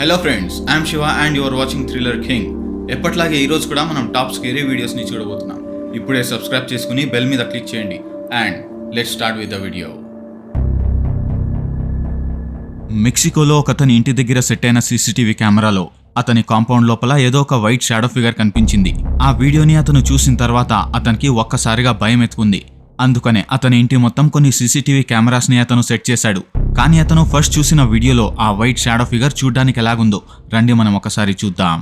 Hello friends I'm Shiva and your watching thriller king ఎప్పట్లాగే ఈరోజు కూడా మనం టాప్ స్కేరీ వీడియోస్ని చూడబోతున్నాం. ఇప్పుడే సబ్స్క్రైబ్ చేసుకుని బెల్ మీద క్లిక్ చేయండి. And let start with the video మెక్సికోలో ఒకతని ఇంటి దగ్గర సెట్ అయిన సీసీటీవీ కెమెరాలో అతని కాంపౌండ్ లోపల ఏదో ఒక వైట్ షాడో ఫిగర్ కనిపించింది. ఆ వీడియోని అతను చూసిన తర్వాత అతనికి ఒక్కసారిగా భయం ఎత్తుకుంది అందుకనే అతని ఇంటి మొత్తం కొన్ని సీసీటీవీ కెమెరాస్ని అతను సెట్ చేశాడు. కానీ అతను ఫస్ట్ చూసిన వీడియోలో ఆ వైట్ షాడో ఫిగర్ చూడ్డానికి ఎలాగుందో. రండి మనం ఒకసారి చూద్దాం.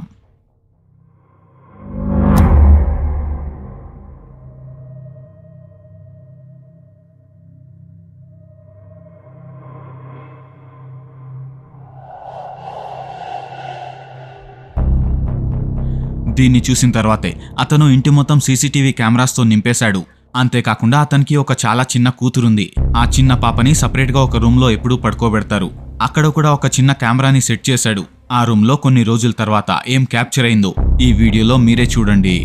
దీన్ని చూసిన తర్వాతే అతను ఇంటి మొత్తం సీసీటీవీ కెమెరాస్తో నింపేశాడు. అంతేకాకుండా అతనికి ఒక చాలా చిన్న కూతురుంది. ఆ చిన్న పాపని సపరేట్గా ఒక రూమ్లో ఎప్పుడూ పడుకోబెడతారు. అక్కడ కూడా ఒక చిన్న కెమెరాని సెట్ చేశాడు. ఆ రూమ్లో కొన్ని రోజుల తర్వాత ఏం క్యాప్చర్ అయిందో ఈ వీడియోలో మీరే చూడండి.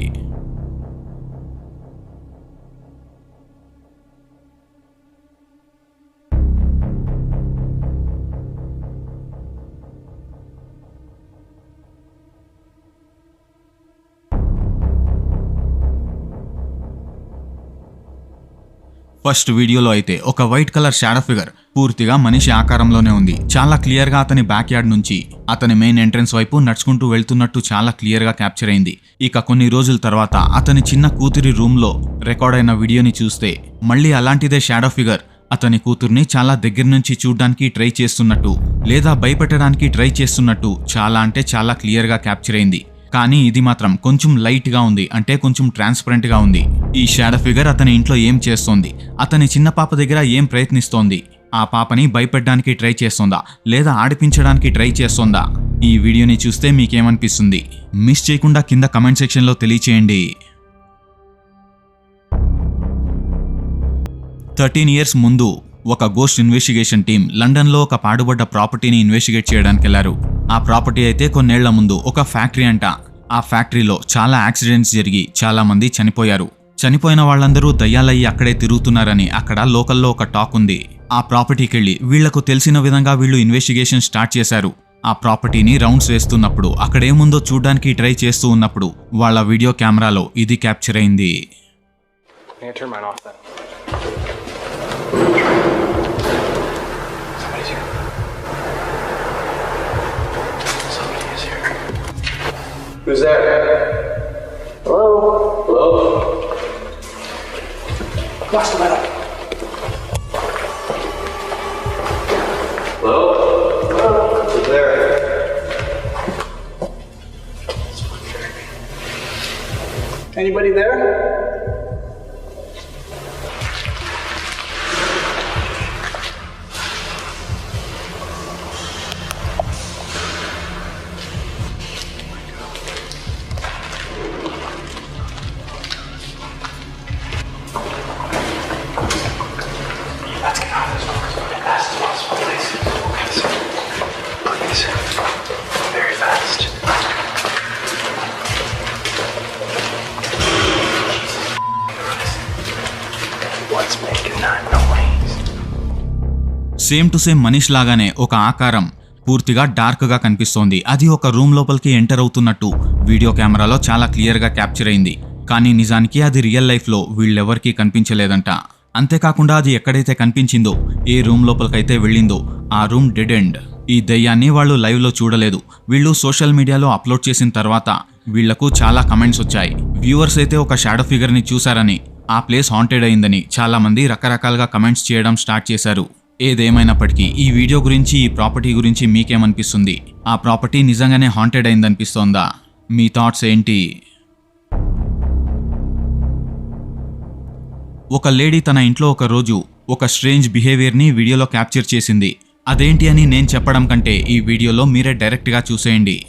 ఫస్ట్ వీడియోలో అయితే ఒక వైట్ కలర్ షాడో ఫిగర్ పూర్తిగా మనిషి ఆకారంలోనే ఉంది. చాలా క్లియర్గా అతని బ్యాక్ యార్డ్ నుంచి అతని మెయిన్ ఎంట్రన్స్ వైపు నడుచుకుంటూ వెళ్తున్నట్టు చాలా క్లియర్గా క్యాప్చర్ అయింది. ఇక కొన్ని రోజుల తర్వాత అతని చిన్న కూతురి రూమ్లో రికార్డ్ అయిన వీడియోని చూస్తే మళ్ళీ అలాంటిదే షాడో ఫిగర్. అతని కూతుర్ని చాలా దగ్గర నుంచి చూడ్డానికి ట్రై చేస్తున్నట్టు లేదా భయపెట్టడానికి ట్రై చేస్తున్నట్టు చాలా అంటే చాలా క్లియర్గా క్యాప్చర్ అయింది. కానీ ఇది మాత్రం కొంచెం లైట్గా ఉంది. అంటే కొంచెం ట్రాన్స్పరెంట్గా ఉంది. ఈ షాడో ఫిగర్ అతని ఇంట్లో ఏం చేస్తోంది? అతని చిన్న పాప దగ్గర ఏం ప్రయత్నిస్తోంది? ఆ పాపని భయపెట్టడానికి ట్రై చేస్తోందా? లేదా ఆడిపించడానికి ట్రై చేస్తోందా? ఈ వీడియోని చూస్తే మీకేమనిపిస్తుంది? మిస్ చేయకుండా కింద కమెంట్ సెక్షన్లో తెలియచేయండి. థర్టీన్ ఇయర్స్ ముందు ఒక గోస్ట్ ఇన్వెస్టిగేషన్ టీం లండన్లో ఒక పాడుబడ్డ ప్రాపర్టీని ఇన్వెస్టిగేట్ చేయడానికి వెళ్ళారు ఆ ప్రాపర్టీ అయితే కొన్నేళ్ళ ముందు ఒక ఫ్యాక్టరీ అంట. ఆ ఫ్యాక్టరీలో చాలా యాక్సిడెంట్స్ జరిగి చాలా మంది చనిపోయారు. చనిపోయిన వాళ్ళందరూ దయ్యాలయ్యి అక్కడే తిరుగుతున్నారని అక్కడ లోకల్లో ఒక టాక్ ఉంది. ఆ ప్రాపర్టీకి వెళ్ళి వీళ్ళకు తెలిసిన విధంగా వీళ్ళు ఇన్వెస్టిగేషన్ స్టార్ట్ చేశారు. ఆ ప్రాపర్టీని రౌండ్స్ వేస్తున్నప్పుడు అక్కడేముందో చూడ్డానికి ట్రై చేస్తూ ఉన్నప్పుడు వాళ్ళ వీడియో కెమెరాలో ఇది క్యాప్చర్ అయింది. Who's there? Hello? Hello? Watch the metal. Hello? Hello? Who's there? Anybody there? Same to same మనిషి లాగానే ఒక ఆకారం పూర్తిగా డార్క్గా కనిపిస్తోంది. అది ఒక రూమ్ లోపలికి ఎంటర్ అవుతున్నట్టు వీడియో కెమెరాలో చాలా క్లియర్గా క్యాప్చర్ అయింది. కానీ నిజానికి అది రియల్ లైఫ్లో వీళ్ళెవరికీ కనిపించలేదంట. అంతేకాకుండా అది ఎక్కడైతే కనిపించిందో ఏ రూమ్ లోపలికైతే వెళ్ళిందో ఆ రూమ్ డెడ్ ఎండ్. ఈ దయ్యాన్ని వాళ్ళు లైవ్లో చూడలేదు. వీళ్ళు సోషల్ మీడియాలో అప్లోడ్ చేసిన తర్వాత వీళ్ళకు చాలా కమెంట్స్ వచ్చాయి. వ్యూవర్స్ అయితే ఒక షాడో ఫిగర్ని చూశారని ఆ ప్లేస్ హాంటెడ్ అయిందని చాలామంది రకరకాలుగా కమెంట్స్ చేయడం స్టార్ట్ చేశారు. ఏదేమైనప్పటికీ ఈ వీడియో గురించి ఈ ప్రాపర్టీ గురించి మీకేమనిపిస్తుంది? ఆ ప్రాపర్టీ నిజంగానే హాంటెడ్ అయిందనిపిస్తోందా? మీ థాట్స్ ఏంటి? ఒక లేడీ తన ఇంట్లో ఒక రోజు ఒక స్ట్రేంజ్ బిహేవియర్ని వీడియోలో క్యాప్చర్ చేసింది. అదేంటి అని నేను చెప్పడం కంటే ఈ వీడియోలో మీరే డైరెక్ట్గా చూసేయండి.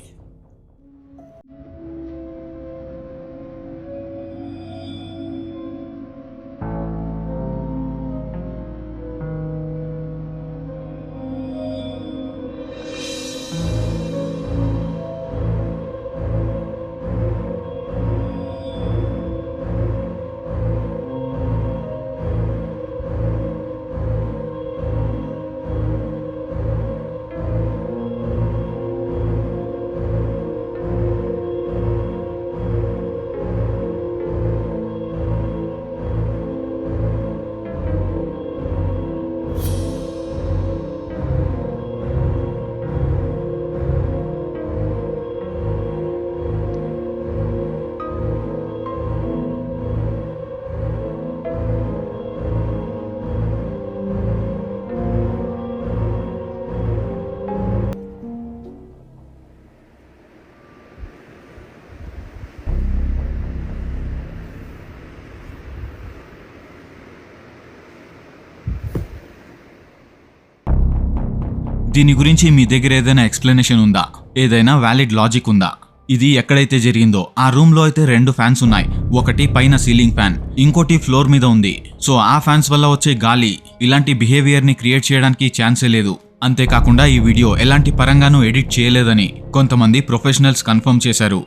దీని గురించి మీ దగ్గర ఏదైనా ఎక్స్ప్లెనేషన్ ఉందా? ఏదైనా వ్యాలిడ్ లాజిక్ ఉందా? ఇది ఎక్కడైతే జరిగిందో ఆ రూమ్లో అయితే రెండు ఫ్యాన్స్ ఉన్నాయి. ఒకటి పైన సీలింగ్ ఫ్యాన్ ఇంకోటి ఫ్లోర్ మీద ఉంది. సో ఆ ఫ్యాన్స్ వల్ల వచ్చే గాలి ఇలాంటి బిహేవియర్ని క్రియేట్ చేయడానికి ఛాన్సే లేదు. అంతేకాకుండా ఈ వీడియో ఎలాంటి పరంగానూ ఎడిట్ చేయలేదని కొంతమంది ప్రొఫెషనల్స్ కన్ఫర్మ్ చేశారు.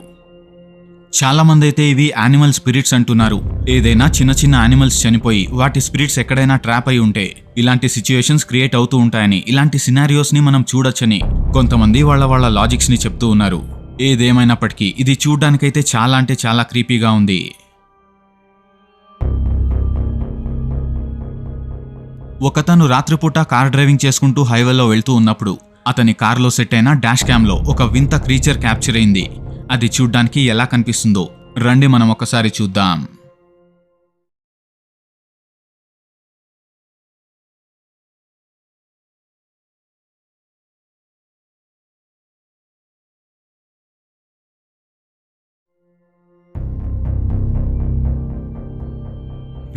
చాలా మంది అయితే ఇవి యానిమల్ స్పిరిట్స్ అంటున్నారు. ఏదైనా చిన్న చిన్న యానిమల్స్ చనిపోయి వాటి స్పిరిట్స్ ఎక్కడైనా ట్రాప్ అయి ఉంటే ఇలాంటి సిచ్యుయేషన్స్ క్రియేట్ అవుతూ ఉంటాయని ఇలాంటి సినారియోస్ని మనం చూడొచ్చని కొంతమంది వాళ్ళ వాళ్ళ లాజిక్స్ని చెప్తూ ఉన్నారు. ఏదేమైనప్పటికీ ఇది చూడ్డానికైతే చాలా అంటే చాలా క్రీపీగా ఉంది. ఒకతను రాత్రిపూట కార్ డ్రైవింగ్ చేసుకుంటూ హైవేలో వెళ్తూ ఉన్నప్పుడు అతని కారులో సెట్ అయిన డాష్ క్యామ్లో ఒక వింత క్రీచర్ క్యాప్చర్ అయింది. అది చూడ్డానికి ఎలా కనిపిస్తుందో రండి మనం ఒకసారి చూద్దాం.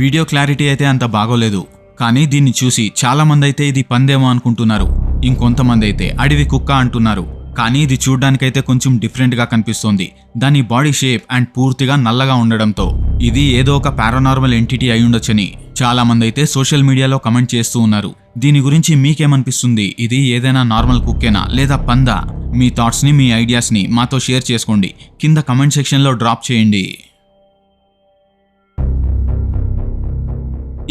వీడియో క్లారిటీ అయితే అంత బాగోలేదు కానీ దీన్ని చూసి చాలా మంది అయితే ఇది పందేమో అనుకుంటున్నారు. ఇంకొంతమంది అయితే అడవి కుక్క అంటున్నారు. కానీ ఇది చూడ్డానికైతే కొంచెం డిఫరెంట్గా కనిపిస్తోంది. దాని బాడీ షేప్ అండ్ పూర్తిగా నల్లగా ఉండడంతో. ఇది ఏదో ఒక పారానార్మల్ ఎంటిటీ అయి ఉండొచ్చని చాలా మంది అయితే సోషల్ మీడియాలో కమెంట్ చేస్తూ ఉన్నారు. దీని గురించి మీకేమనిపిస్తుంది? ఇది ఏదైనా నార్మల్ కుక్కేనా లేదా పందా? మీ థాట్స్ని మీ ఐడియాస్ని మాతో షేర్ చేసుకోండి. కింద కమెంట్ సెక్షన్లో డ్రాప్ చేయండి.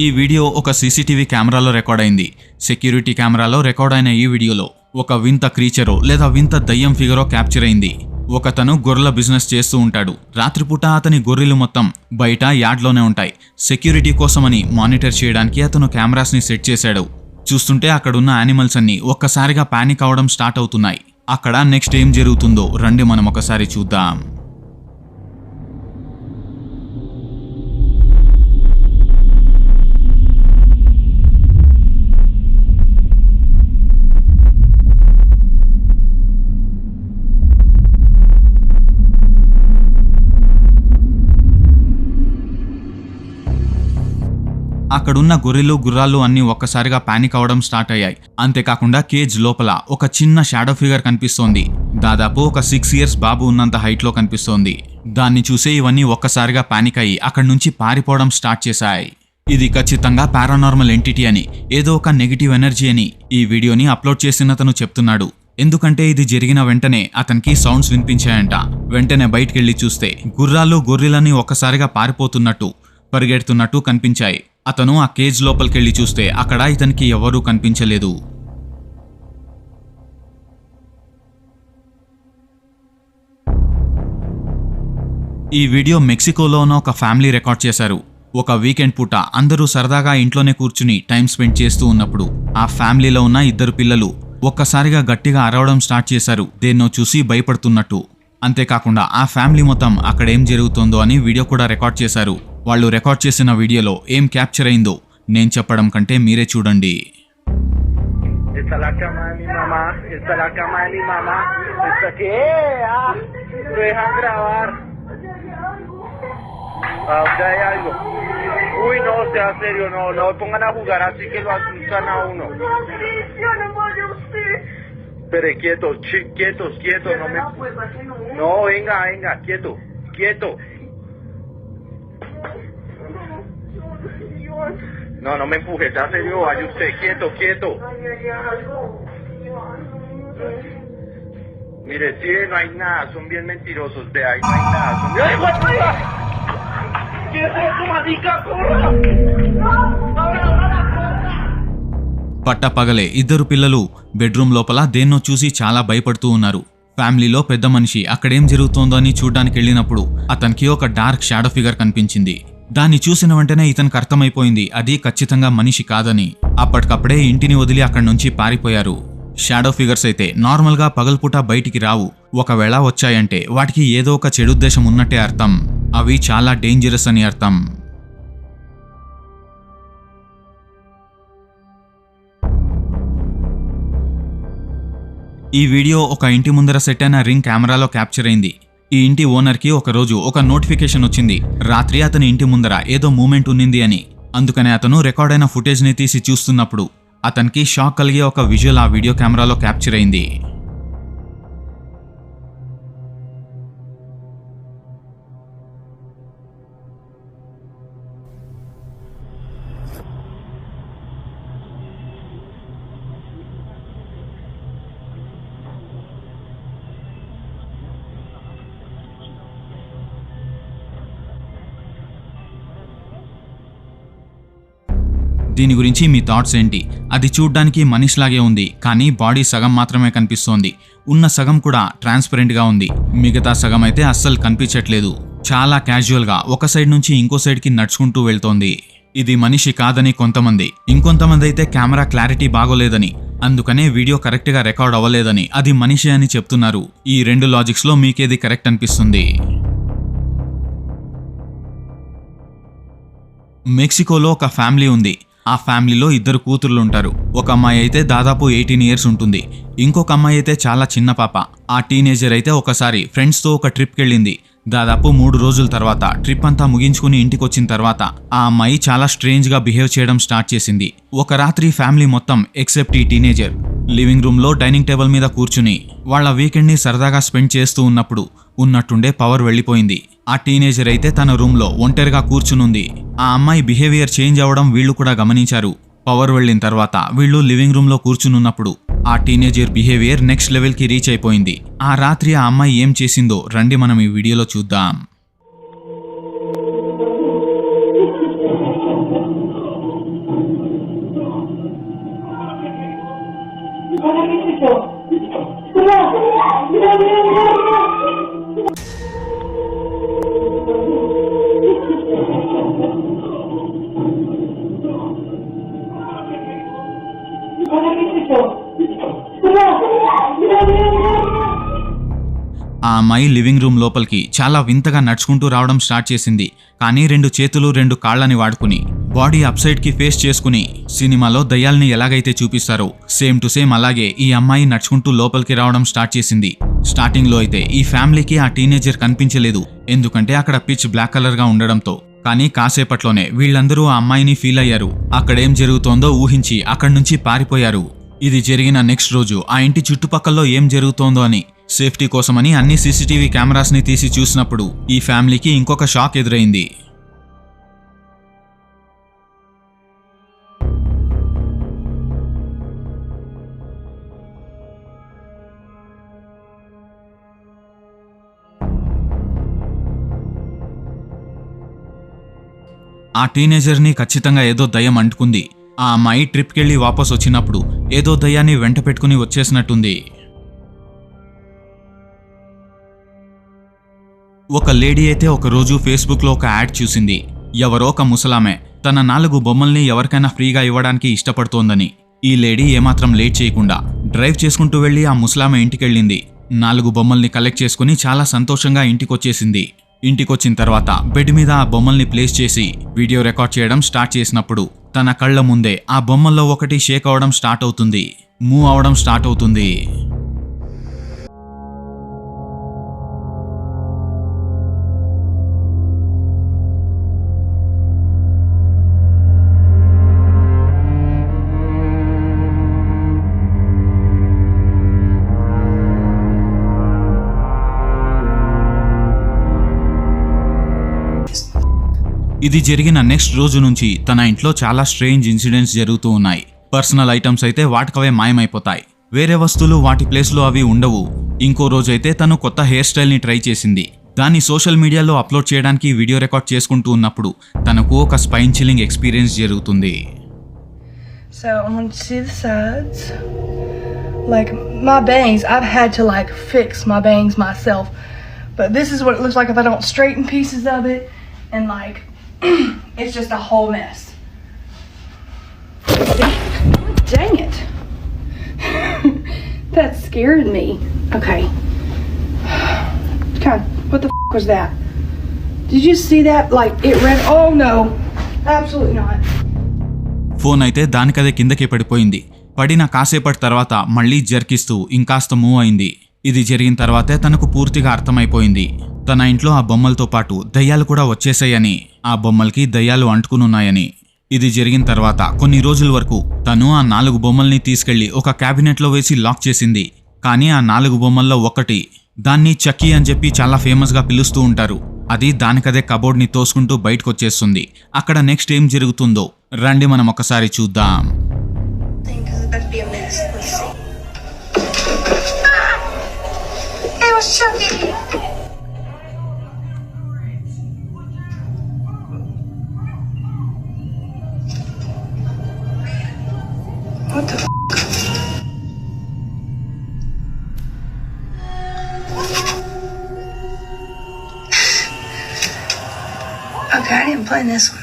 ఈ వీడియో ఒక సీసీటీవీ కెమెరాలో రికార్డ్ అయింది. సెక్యూరిటీ కెమెరాలో రికార్డ్ అయిన ఈ వీడియోలో ఒక వింత క్రీచరో లేదా వింత దయ్యం ఫిగరో క్యాప్చర్ అయింది. ఒకతను గొర్రెల బిజినెస్ చేస్తూ ఉంటాడు. రాత్రిపూట అతని గొర్రెలు మొత్తం బయట యార్డ్లోనే ఉంటాయి. సెక్యూరిటీ కోసమని మానిటర్ చేయడానికి అతను కెమెరాస్ని సెట్ చేశాడు. చూస్తుంటే అక్కడున్న యానిమల్స్ అన్ని ఒక్కసారిగా పానిక్ అవడం స్టార్ట్ అవుతున్నాయి. అక్కడ నెక్స్ట్ ఏం జరుగుతుందో రండి మనం ఒకసారి చూద్దాం. అక్కడున్న గొర్రెలు గుర్రాలు అన్నీ ఒక్కసారిగా పానిక్ అవడం స్టార్ట్ అయ్యాయి. అంతేకాకుండా కేజ్ లోపల ఒక చిన్న షాడో ఫిగర్ కనిపిస్తోంది. దాదాపు ఒక సిక్స్ ఇయర్స్ బాబు ఉన్నంత హైట్లో కనిపిస్తోంది. దాన్ని చూసే ఇవన్నీ ఒక్కసారిగా పానిక్ అయ్యి అక్కడి నుంచి పారిపోవడం స్టార్ట్ చేశాయి. ఇది ఖచ్చితంగా పారానార్మల్ ఎంటిటీ అని ఏదో ఒక నెగిటివ్ ఎనర్జీ అని ఈ వీడియోని అప్లోడ్ చేసిన అతను చెప్తున్నాడు. ఎందుకంటే ఇది జరిగిన వెంటనే అతనికి సౌండ్స్ వినిపించాయంట. వెంటనే బయటికెళ్ళి చూస్తే గుర్రాలు గొర్రెలని ఒక్కసారిగా పారిపోతున్నట్టు పరిగెడుతున్నట్టు కనిపించాయి. అతను ఆ కేజ్ లోపలికెళ్ళి చూస్తే అక్కడ ఇతనికి ఎవరూ కనిపించలేదు. ఈ వీడియో మెక్సికోలో ఉన్న ఒక ఫ్యామిలీ రికార్డ్ చేశారు. ఒక వీకెండ్ పూట అందరూ సరదాగా ఇంట్లోనే కూర్చుని టైం స్పెండ్ చేస్తూ ఉన్నప్పుడు ఆ ఫ్యామిలీలో ఉన్న ఇద్దరు పిల్లలు ఒక్కసారిగా గట్టిగా అరవడం స్టార్ట్ చేశారు. దేన్నో చూసి భయపడుతున్నట్టు. అంతేకాకుండా ఆ ఫ్యామిలీ మొత్తం అక్కడ ఏం జరుగుతోందో అని వీడియో కూడా రికార్డ్ చేశారు. వాళ్ళు రికార్డ్ చేసిన వీడియోలో ఏం క్యాప్చర్ అయిందో నేను చెప్పడం కంటే మీరే చూడండి Esta es la Uy, no, sea serio, no, no pongan a jugar así que lo asustan a uno. Patricia, no vaya usted. Pero quietos, quietos, quietos, no me... No, venga, venga, quieto, quieto. Dios. No, no me empujes, sea serio, vaya usted, quieto, quieto. Ay, ay. Mire, sí, no hay nada, son bien mentirosos, de ahí no hay nada. Son bien... ¡Ay! ¿Qué. పట్టపగలే ఇద్దరు పిల్లలు bedroom లోపల దేన్నో చూసి చాలా భయపడుతూ ఉన్నారు ఫ్యామిలీలో పెద్ద మనిషి అక్కడేం జరుగుతోందో అని చూడ్డానికి వెళ్ళినప్పుడు అతనికి ఒక డార్క్ షాడో ఫిగర్ కనిపించింది దాన్ని చూసిన వెంటనే ఇతనికి అర్థమైపోయింది అది ఖచ్చితంగా మనిషి కాదని. అప్పటికప్పుడే ఇంటిని వదిలి అక్కడి నుంచి పారిపోయారు. షాడో ఫిగర్స్ అయితే నార్మల్గా పగల్పూట బయటికి రావు. ఒకవేళ వచ్చాయంటే వాటికి ఏదో ఒక చెడుద్దేశం ఉన్నట్టే అర్థం. అవి చాలా డేంజరస్ అని అర్థం. ఈ వీడియో ఒక ఇంటి ముందర సెట్ అయిన రింగ్ కెమెరాలో క్యాప్చర్ అయింది. ఈ ఇంటి ఓనర్కి ఒక రోజు ఒక నోటిఫికేషన్ వచ్చింది. రాత్రి అతని ఇంటి ముందర ఏదో మూమెంట్ ఉన్నింది అని. అందుకనే అతను రికార్డైన ఫుటేజ్ని తీసి చూస్తున్నప్పుడు అతనికి షాక్ కలిగే ఒక విజువల్ ఆ వీడియో కెమెరాలో క్యాప్చర్ అయింది. దీని గురించి మీ థాట్స్ ఏంటి? అది చూడ్డానికి మనిషిలాగే ఉంది కానీ బాడీ సగం మాత్రమే కనిపిస్తోంది. ఉన్న సగం కూడా ట్రాన్స్పరెంట్గా ఉంది. మిగతా సగం అయితే అస్సలు కనిపించట్లేదు. చాలా క్యాజువల్గా ఒక సైడ్ నుంచి ఇంకో సైడ్కి నడుచుకుంటూ వెళ్తోంది. ఇది మనిషి కాదని కొంతమంది ఇంకొంతమంది అయితే కెమెరా క్లారిటీ బాగోలేదని అందుకనే వీడియో కరెక్ట్గా రికార్డ్ అవ్వలేదని అది మనిషి అని చెప్తున్నారు. ఈ రెండు లాజిక్స్లో మీకేది కరెక్ట్ అనిపిస్తుంది? మెక్సికోలో ఒక ఫ్యామిలీ ఉంది. ఆ ఫ్యామిలీలో ఇద్దరు కూతుర్లు ఉంటారు. ఒక అమ్మాయి అయితే దాదాపు ఎయిటీన్ ఇయర్స్ ఉంటుంది. ఇంకొక అమ్మాయి అయితే చాలా చిన్న పాప. ఆ టీనేజర్ అయితే ఒకసారి ఫ్రెండ్స్తో ఒక ట్రిప్కి వెళ్ళింది దాదాపు మూడు రోజుల తర్వాత ట్రిప్ అంతా ముగించుకుని ఇంటికి వచ్చిన తర్వాత ఆ అమ్మాయి చాలా స్ట్రేంజ్గా బిహేవ్ చేయడం స్టార్ట్ చేసింది. ఒక రాత్రి ఫ్యామిలీ మొత్తం ఎక్సెప్ట్ ఈ టీనేజర్. లివింగ్ రూమ్లో డైనింగ్ టేబుల్ మీద కూర్చుని వాళ్ళ వీకెండ్ని సరదాగా స్పెండ్ చేస్తూ ఉన్నప్పుడు ఉన్నట్టుండే పవర్ వెళ్ళిపోయింది. ఆ టీనేజర్ అయితే తన రూమ్లో ఒంటరిగా కూర్చునుంది. ఆ అమ్మాయి బిహేవియర్ చేంజ్ అవ్వడం వీళ్ళు కూడా గమనించారు. పవర్ వెళ్ళిన తర్వాత వీళ్ళు లివింగ్ రూమ్లో కూర్చునున్నప్పుడు ఆ టీనేజర్ బిహేవియర్ నెక్స్ట్ లెవెల్కి రీచ్ అయిపోయింది. ఆ రాత్రి ఆ అమ్మాయి ఏం చేసిందో రండి మనం ఈ వీడియోలో చూద్దాం. ఆ అమ్మాయి లివింగ్ రూమ్ లోపలికి చాలా వింతగా నడుచుకుంటూ రావడం స్టార్ట్ చేసింది. కానీ రెండు చేతులు రెండు కాళ్ళని వాడుకుని బాడీ అప్సైడ్కి ఫేస్ చేసుకుని సినిమాలో దయ్యాల్ని ఎలాగైతే చూపిస్తారో సేమ్ టు సేమ్ అలాగే ఈ అమ్మాయి నడుచుకుంటూ లోపలికి రావడం స్టార్ట్ చేసింది. స్టార్టింగ్లో అయితే ఈ ఫ్యామిలీకి ఆ టీనేజర్ కనిపించలేదు. ఎందుకంటే అక్కడ పిచ్ బ్లాక్ కలర్గా ఉండడంతో. కానీ కాసేపట్లోనే వీళ్ళందరూ ఆ అమ్మాయిని ఫీల్ అయ్యారు. అక్కడేం జరుగుతోందో ఊహించి అక్కడి నుంచి పారిపోయారు. ఇది జరిగిన నెక్స్ట్ రోజు. ఆ ఇంటి చుట్టుపక్కల్లో ఏం జరుగుతోందో అని సేఫ్టీ కోసమని అన్ని సీసీటీవీ కెమెరాస్ని తీసి చూసినప్పుడు ఈ ఫ్యామిలీకి ఇంకొక షాక్ ఎదురైంది. ఆ టీనేజర్ని ఖచ్చితంగా ఏదో దయ్యం అంటుకుంది. ఆ అమ్మాయి ట్రిప్కెళ్ళి వాపస్ వచ్చినప్పుడు ఏదో దయ్యాన్ని వెంట పెట్టుకుని వచ్చేసినట్టుంది. ఒక లేడీ అయితే ఒక రోజు ఫేస్బుక్లో ఒక యాడ్ చూసింది. ఎవరో ఒక ముసలామె. తన నాలుగు బొమ్మల్ని ఎవరికైనా ఫ్రీగా ఇవ్వడానికి ఇష్టపడుతోందని. ఈ లేడీ ఏమాత్రం లేట్ చేయకుండా డ్రైవ్ చేసుకుంటూ వెళ్ళి ఆ ముసలామె ఇంటికెళ్ళింది. నాలుగు బొమ్మల్ని కలెక్ట్ చేసుకుని చాలా సంతోషంగా ఇంటికొచ్చేసింది. ఇంటికొచ్చిన తర్వాత బెడ్ మీద ఆ బొమ్మల్ని ప్లేస్ చేసి వీడియో రికార్డ్ చేయడం స్టార్ట్ చేసినప్పుడు తన కళ్ళ ముందే ఆ బొమ్మల్లో ఒకటి షేక్ అవడం స్టార్ట్ అవుతుంది. మూవ్ అవడం స్టార్ట్ అవుతుంది. ఇది జరిగిన నెక్స్ట్ రోజు నుంచి తన ఇంట్లో చాలా స్ట్రేంజ్ ఇన్సిడెంట్స్ జరుగుతూ ఉన్నాయి పర్సనల్ ఐటమ్స్ అయితే వాటికవే మాయమైపోతాయి వేరే వస్తువులు వాటి ప్లేస్లో అవి ఉండవు ఇంకో రోజైతే తను కొత్త హెయిర్ స్టైల్ని ట్రై చేసింది దాన్ని సోషల్ మీడియాలో అప్లోడ్ చేయడానికి వీడియో రికార్డ్ చేసుకుంటూ ఉన్నప్పుడు తనకు ఒక స్పైన్ చిల్లింగ్ ఎక్స్పీరియన్స్ జరుగుతుంది So I want sides. Like my bangs, I've had to like fix my bangs myself. But this is what it looks like if I don't straighten pieces of it and like it's just a whole mess. Dang it. that scared me. Okay. God, what the f- was that? Did you see that? Like it ran. Oh no. Absolutely not. Phone అయితే దానికదే కిందకి పడిపోయింది పడిన కాసేపటి తర్వాత మళ్ళీ జర్కిస్తూ ఇంకాస్త move అయింది ఇది జరిగిన తర్వాతే తనకు పూర్తిగా అర్థమైపోయింది తన ఇంట్లో ఆ బొమ్మలతో పాటు దయ్యాలు కూడా వచ్చేసాయని ఆ బొమ్మలకి దయ్యాలు అంటుకునున్నాయని. ఇది జరిగిన తర్వాత కొన్ని రోజుల వరకు తను ఆ నాలుగు బొమ్మల్ని తీసుకెళ్ళి ఒక క్యాబినెట్లో వేసి లాక్ చేసింది. కానీ ఆ నాలుగు బొమ్మల్లో ఒకటి దాన్ని చక్కీ అని చెప్పి చాలా ఫేమస్గా పిలుస్తూ ఉంటారు. అది దానికదే కబోర్డ్ని తోసుకుంటూ బయటకు వచ్చేస్తుంది అక్కడ నెక్స్ట్ ఏం జరుగుతుందో రండి మనం ఒకసారి చూద్దాం. I was choking. What the f- Okay, I didn't plan this one.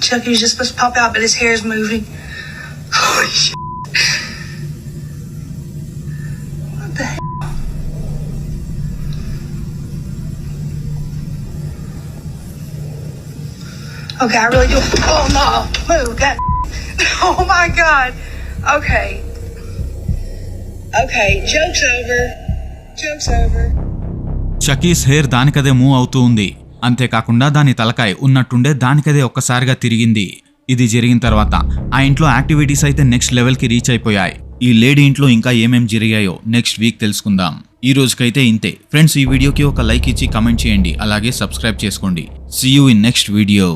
Chucky was just supposed to pop out, but his hair is moving. Holy shit. What the? Okay, I really do. Oh no, move, God. Oh my God. Okay. Okay, joke's over. Joke's over. Chucky's hair దానికదే move అవుతూ ఉంది. అంతేకాకుండా దాని తలకాయ ఉన్నట్టుండే దానికదే ఒక్కసారిగా తిరిగింది. ఇది జరిగిన తర్వాత ఆ ఇంట్లో యాక్టివిటీస్ అయితే నెక్స్ట్ లెవెల్కి రీచ్ అయిపోయాయి. ఈ లేడీ ఇంట్లో ఇంకా ఏమేం జరిగాయో నెక్స్ట్ వీక్ తెలుసుకుందాం. ఈ రోజుకైతే ఇంతే. ఫ్రెండ్స్ ఈ వీడియోకి ఒక లైక్ ఇచ్చి కమెంట్ చేయండి. అలాగే సబ్స్క్రైబ్ చేసుకోండి. See you in next video